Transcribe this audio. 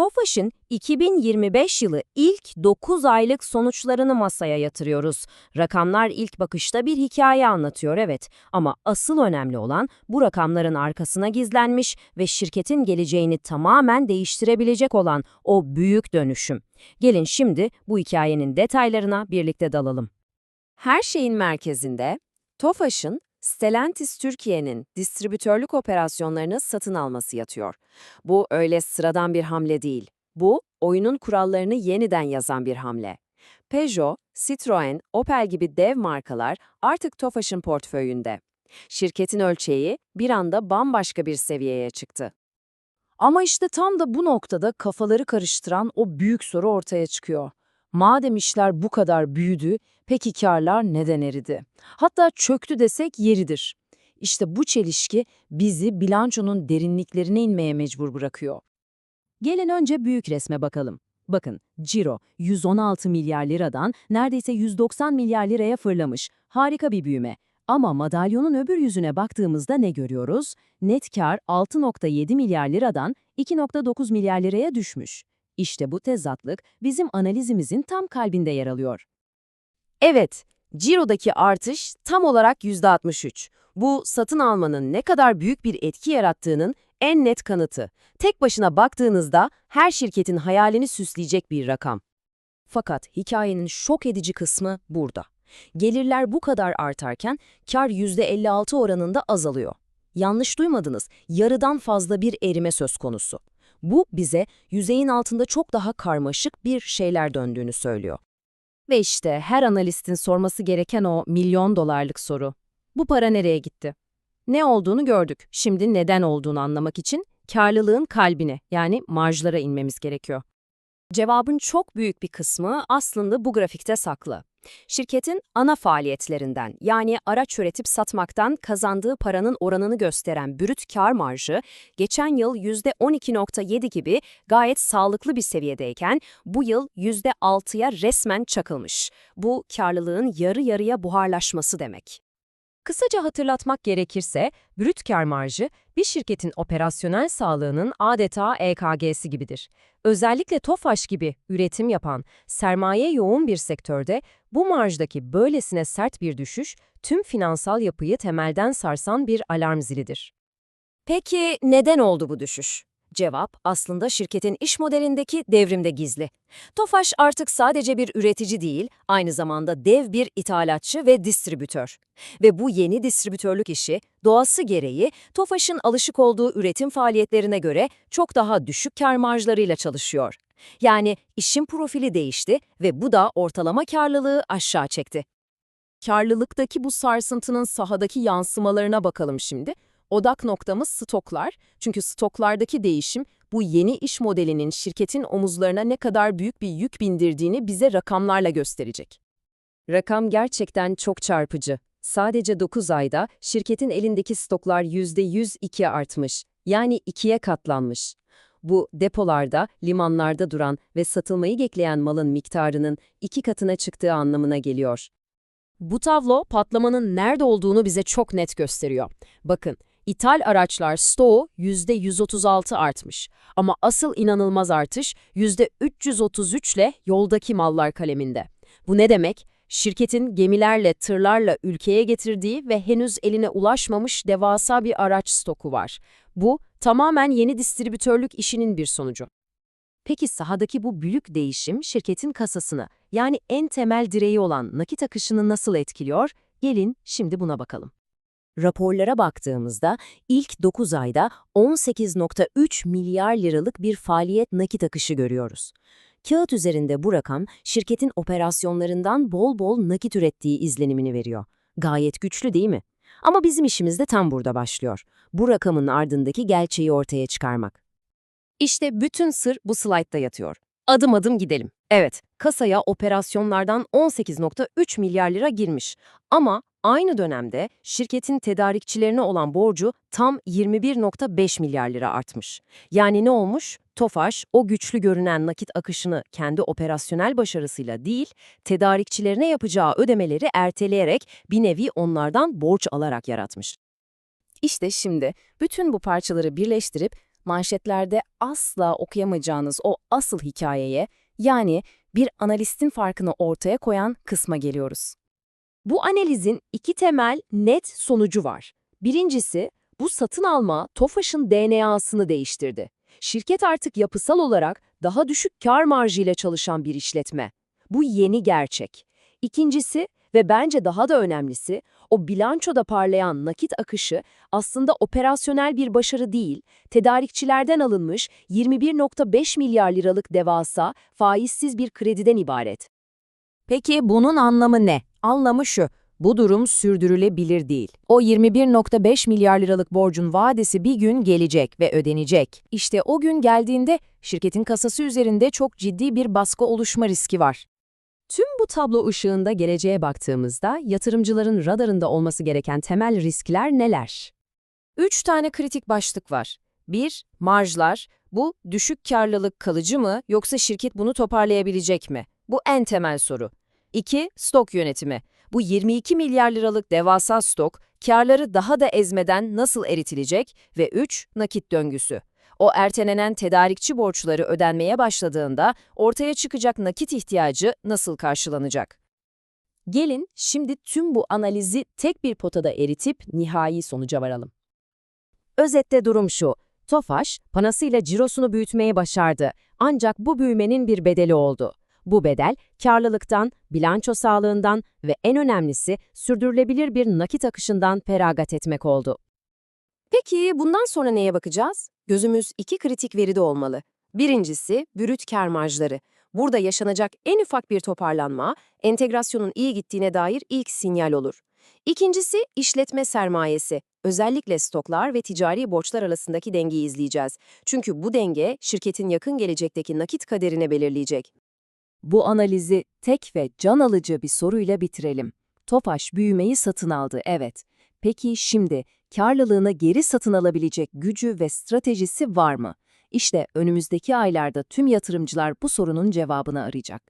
TOFAŞ'ın 2025 yılı ilk 9 aylık sonuçlarını masaya yatırıyoruz. Rakamlar ilk bakışta bir hikaye anlatıyor evet ama asıl önemli olan bu rakamların arkasına gizlenmiş ve şirketin geleceğini tamamen değiştirebilecek olan o büyük dönüşüm. Gelin şimdi bu hikayenin detaylarına birlikte dalalım. Her şeyin merkezinde TOFAŞ'ın Stellantis Türkiye'nin distribütörlük operasyonlarını satın alması yatıyor. Bu öyle sıradan bir hamle değil. Bu, oyunun kurallarını yeniden yazan bir hamle. Peugeot, Citroën, Opel gibi dev markalar artık TOFAŞ'ın portföyünde. Şirketin ölçeği bir anda bambaşka bir seviyeye çıktı. Ama işte tam da bu noktada kafaları karıştıran o büyük soru ortaya çıkıyor. Madem işler bu kadar büyüdü, peki karlar neden eridi? Hatta çöktü desek yeridir. İşte bu çelişki bizi bilançonun derinliklerine inmeye mecbur bırakıyor. Gelin önce büyük resme bakalım. Bakın, ciro 116 milyar liradan neredeyse 190 milyar liraya fırlamış. Harika bir büyüme. Ama madalyonun öbür yüzüne baktığımızda ne görüyoruz? Net kar 6.7 milyar liradan 2.9 milyar liraya düşmüş. İşte bu tezatlık bizim analizimizin tam kalbinde yer alıyor. Evet, Ciro'daki artış tam olarak %63. Bu satın almanın ne kadar büyük bir etki yarattığının en net kanıtı. Tek başına baktığınızda her şirketin hayalini süsleyecek bir rakam. Fakat hikayenin şok edici kısmı burada. Gelirler bu kadar artarken kar %56 oranında azalıyor. Yanlış duymadınız, yarıdan fazla bir erime söz konusu. Bu bize yüzeyin altında çok daha karmaşık bir şeyler döndüğünü söylüyor. Ve işte her analistin sorması gereken o milyon dolarlık soru. Bu para nereye gitti? Ne olduğunu gördük. Şimdi neden olduğunu anlamak için karlılığın kalbine yani marjlara inmemiz gerekiyor. Cevabın çok büyük bir kısmı aslında bu grafikte saklı. Şirketin ana faaliyetlerinden yani araç üretip satmaktan kazandığı paranın oranını gösteren brüt kar marjı geçen yıl %12.7 gibi gayet sağlıklı bir seviyedeyken bu yıl %6'ya resmen çakılmış. Bu karlılığın yarı yarıya buharlaşması demek. Kısaca hatırlatmak gerekirse, brüt kar marjı bir şirketin operasyonel sağlığının adeta EKG'si gibidir. Özellikle TOFAŞ gibi üretim yapan, sermaye yoğun bir sektörde bu marjdaki böylesine sert bir düşüş tüm finansal yapıyı temelden sarsan bir alarm zilidir. Peki neden oldu bu düşüş? Cevap aslında şirketin iş modelindeki devrimde gizli. Tofaş artık sadece bir üretici değil, aynı zamanda dev bir ithalatçı ve distribütör. Ve bu yeni distribütörlük işi doğası gereği Tofaş'ın alışık olduğu üretim faaliyetlerine göre çok daha düşük kar marjlarıyla çalışıyor. Yani işin profili değişti ve bu da ortalama karlılığı aşağı çekti. Karlılıktaki bu sarsıntının sahadaki yansımalarına bakalım şimdi. Odak noktamız stoklar. Çünkü stoklardaki değişim bu yeni iş modelinin şirketin omuzlarına ne kadar büyük bir yük bindirdiğini bize rakamlarla gösterecek. Rakam gerçekten çok çarpıcı. Sadece 9 ayda şirketin elindeki stoklar %102 artmış. Yani ikiye katlanmış. Bu depolarda, limanlarda duran ve satılmayı bekleyen malın miktarının iki katına çıktığı anlamına geliyor. Bu tablo patlamanın nerede olduğunu bize çok net gösteriyor. Bakın, ithal araçlar stoğu %136 artmış. Ama asıl inanılmaz artış %333 ile yoldaki mallar kaleminde. Bu ne demek? Şirketin gemilerle, tırlarla ülkeye getirdiği ve henüz eline ulaşmamış devasa bir araç stoku var. Bu, tamamen yeni distribütörlük işinin bir sonucu. Peki sahadaki bu büyük değişim şirketin kasasını, yani en temel direği olan nakit akışını nasıl etkiliyor? Gelin şimdi buna bakalım. Raporlara baktığımızda ilk 9 ayda 18.3 milyar liralık bir faaliyet nakit akışı görüyoruz. Kağıt üzerinde bu rakam şirketin operasyonlarından bol bol nakit ürettiği izlenimini veriyor. Gayet güçlü değil mi? Ama bizim işimiz de tam burada başlıyor. Bu rakamın ardındaki gerçeği ortaya çıkarmak. İşte bütün sır bu slaytta yatıyor. Adım adım gidelim. Evet, kasaya operasyonlardan 18.3 milyar lira girmiş. Ama aynı dönemde şirketin tedarikçilerine olan borcu tam 21.5 milyar lira artmış. Yani ne olmuş? Tofaş, o güçlü görünen nakit akışını kendi operasyonel başarısıyla değil, tedarikçilerine yapacağı ödemeleri erteleyerek bir nevi onlardan borç alarak yaratmış. İşte şimdi bütün bu parçaları birleştirip manşetlerde asla okuyamayacağınız o asıl hikayeye, yani bir analistin farkını ortaya koyan kısma geliyoruz. Bu analizin iki temel net sonucu var. Birincisi, bu satın alma TOFAŞ'ın DNA'sını değiştirdi. Şirket artık yapısal olarak daha düşük kar marjıyla çalışan bir işletme. Bu yeni gerçek. İkincisi ve bence daha da önemlisi, o bilançoda parlayan nakit akışı aslında operasyonel bir başarı değil, tedarikçilerden alınmış 21.5 milyar liralık devasa, faizsiz bir krediden ibaret. Peki bunun anlamı ne? Anlamı şu, bu durum sürdürülebilir değil. O 21.5 milyar liralık borcun vadesi bir gün gelecek ve ödenecek. İşte o gün geldiğinde şirketin kasası üzerinde çok ciddi bir baskı oluşma riski var. Tüm bu tablo ışığında geleceğe baktığımızda yatırımcıların radarında olması gereken temel riskler neler? Üç tane kritik başlık var. 1. Marjlar. Bu düşük karlılık kalıcı mı yoksa şirket bunu toparlayabilecek mi? Bu en temel soru. 2. Stok yönetimi. Bu 22 milyar liralık devasa stok, karları daha da ezmeden nasıl eritilecek? Ve 3. Nakit döngüsü. O ertelenen tedarikçi borçları ödenmeye başladığında ortaya çıkacak nakit ihtiyacı nasıl karşılanacak? Gelin şimdi tüm bu analizi tek bir potada eritip nihai sonuca varalım. Özette durum şu, Tofaş, panasıyla cirosunu büyütmeyi başardı ancak bu büyümenin bir bedeli oldu. Bu bedel, karlılıktan, bilanço sağlığından ve en önemlisi sürdürülebilir bir nakit akışından feragat etmek oldu. Peki bundan sonra neye bakacağız? Gözümüz iki kritik veride olmalı. Birincisi, brüt kar marjları. Burada yaşanacak en ufak bir toparlanma, entegrasyonun iyi gittiğine dair ilk sinyal olur. İkincisi, işletme sermayesi. Özellikle stoklar ve ticari borçlar arasındaki dengeyi izleyeceğiz. Çünkü bu denge, şirketin yakın gelecekteki nakit kaderini belirleyecek. Bu analizi tek ve can alıcı bir soruyla bitirelim. Tofaş büyümeyi satın aldı, evet. Peki şimdi karlılığını geri satın alabilecek gücü ve stratejisi var mı? İşte önümüzdeki aylarda tüm yatırımcılar bu sorunun cevabını arayacak.